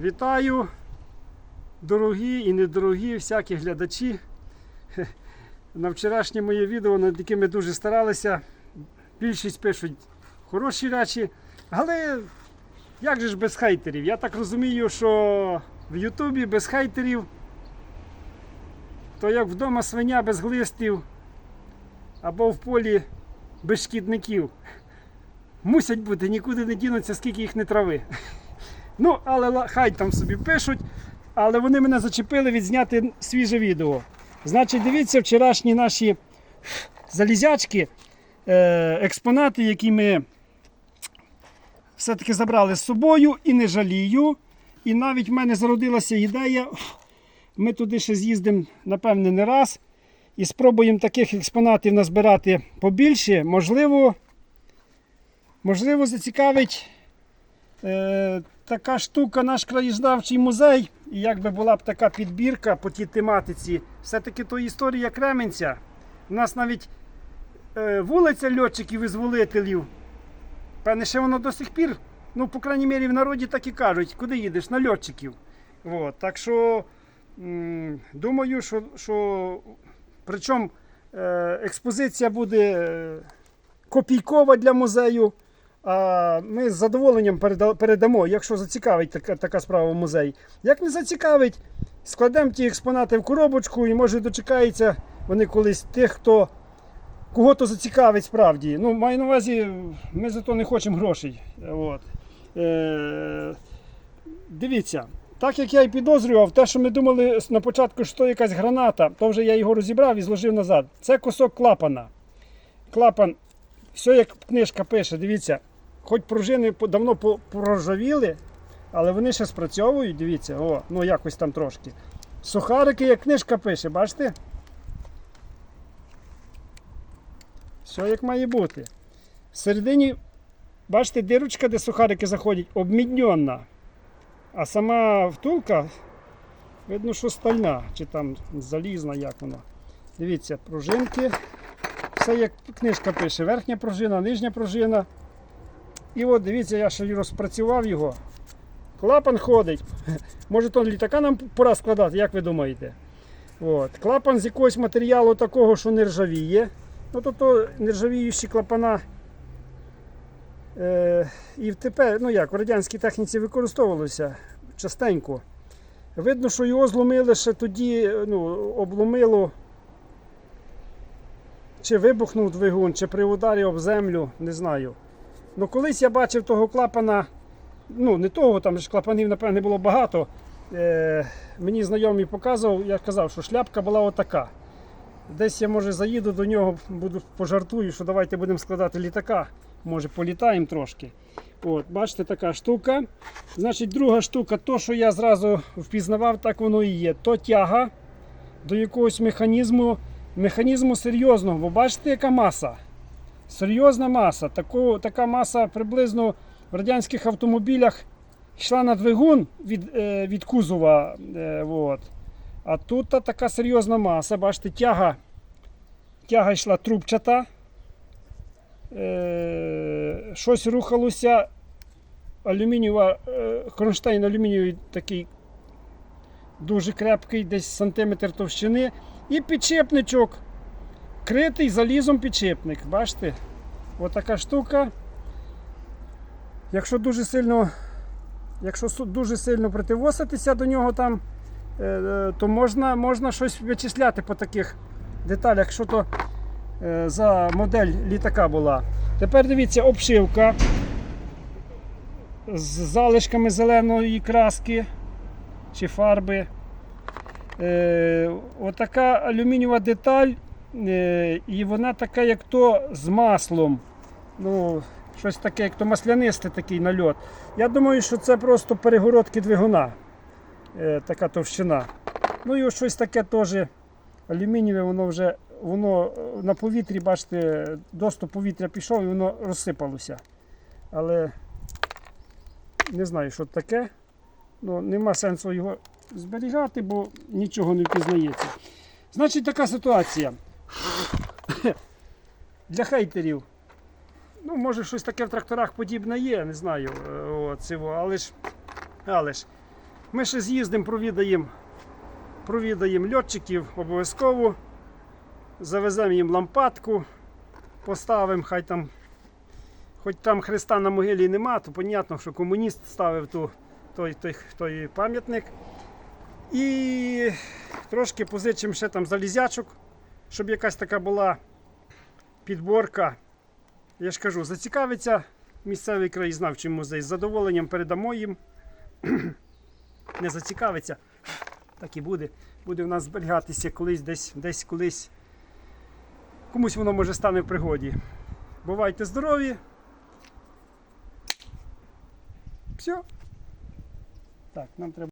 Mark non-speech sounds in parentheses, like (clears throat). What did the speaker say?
Вітаю, дорогі і недорогі всякі глядачі. (laughs) На вчорашнє моє відео, над яким ми дуже старалися. Більшість пишуть хороші речі, але як же ж без хейтерів? Я так розумію, що в Ютубі без хейтерів, то як вдома свиня без глистів або в полі без шкідників. Мусять бути, нікуди не дінуться, скільки їх не трави. (laughs) Ну, але хай там собі пишуть. Але вони мене зачепили відзняти свіже відео. Значить, дивіться вчорашні наші залізячки, е, експонати, які ми все-таки забрали з собою і не жалію. І навіть в мене зародилася ідея. Ми туди ще з'їздимо, напевне, не раз. І спробуємо таких експонатів назбирати побільше. Можливо, можливо, зацікавить е, така штука, наш краєзнавчий музей. І якби була б така підбірка по тій тематиці, все-таки то історія Кременця. У нас навіть е, вулиця льотчиків-визволителів. Певне, ще воно до сих пір, ну, по крайній мірі, в народі так і кажуть, куди їдеш? На льотчиків. От, так що м, думаю, що, що причому е, експозиція буде е, копійкова для музею. Ми з задоволенням передамо, якщо зацікавить така, така справа в музей. Як не зацікавить, складемо ті експонати в коробочку і може дочекається вони колись тих, хто кого то зацікавить справді. Ну, маю на увазі, ми за то не хочемо грошей. От. Е, дивіться, так як я і підозрював, те, що ми думали на початку, що то якась граната, то вже я його розібрав і зложив назад. Це кусок клапана. Клапан, все як книжка пише, дивіться, хоч пружини давно проржавіли, але вони ще спрацьовують, дивіться, о, ну якось там трошки. Сухарики, як книжка пише, бачите? Все як має бути. Всередині, бачите, дирочка, де сухарики заходять, обмідньона. А сама втулка, видно, що стальна, чи там залізна, як вона. Дивіться, пружинки. Все як книжка пише, верхня пружина, нижня пружина. І от дивіться, я ще розпрацював його. Клапан ходить. (laughs) Може то літака нам пора складати, як ви думаєте? От. Клапан з якогось матеріалу такого, що не ржавіє. Ну то, то нержавіючі клапана. Е, і тепер, ну як, в радянській техніці використовувалося частенько. Видно, що його зломили ще тоді, ну, обломило чи вибухнув двигун, чи при ударі об землю, не знаю. Ну колись я бачив того клапана, ну не того, там ж клапанів, напевне, було багато. Е, мені знайомий показував, я казав, що шляпка була отака. Десь я може заїду до нього, буду пожартую, що давайте будемо складати літака. Може політаємо трошки. От, бачите, така штука. Значить, друга штука, то, що я зразу впізнавав, так воно і є. То тяга до якогось механізму. Механізму серйозного, бо бачите, яка маса? Серйозна маса. Таку, така маса приблизно в радянських автомобілях йшла на двигун від, е, від кузова. Е, от. А тут та така серйозна маса. Бачите, тяга, тяга йшла трубчата. Е, щось рухалося. Алюмінієва, кронштейн алюмінієвий такий дуже крепкий, десь сантиметр товщини. І підшипничок. Критий залізом підшипник. Бачите? Отака штука. Якщо дуже сильно, якщо дуже сильно притивоситися до нього там, е, е, то можна, можна щось вичисляти по таких деталях, що то е, за модель літака була. Тепер дивіться, обшивка з залишками зеленої краски чи фарби. Отака алюмінієва деталь, і вона така, як то з маслом. Ну, щось таке, як то маслянистий такий нальот. Я думаю, що це просто перегородки двигуна. Е, така товщина. Ну і ось щось таке теж алюмінієве, воно вже воно е, на повітрі, бачите, доступ повітря пішов і воно розсипалося. Але не знаю, що таке. Ну, нема сенсу його зберігати, бо нічого не впізнається. Значить, така ситуація. (laughs) Для хейтерів. Ну, може, щось таке в тракторах подібне є, не знаю. е, От, цього, але ж, але ж Ми ще з'їздимо, провідаємо, провідаємо льотчиків обов'язково. Завеземо їм лампадку, поставимо, хай там, хоч там Христа на могилі нема, то понятно, що комуніст ставив ту, той, той, той пам'ятник. І трошки позичимо ще там залізячок, щоб якась така була підборка. Я ж кажу, зацікавиться місцевий краєзнавчий музей. З задоволенням передамо їм. (clears throat) Не зацікавиться, так і буде. Буде в нас зберігатися колись десь, десь колись. Комусь воно може стане в пригоді. Бувайте здорові. Все. Так, нам треба.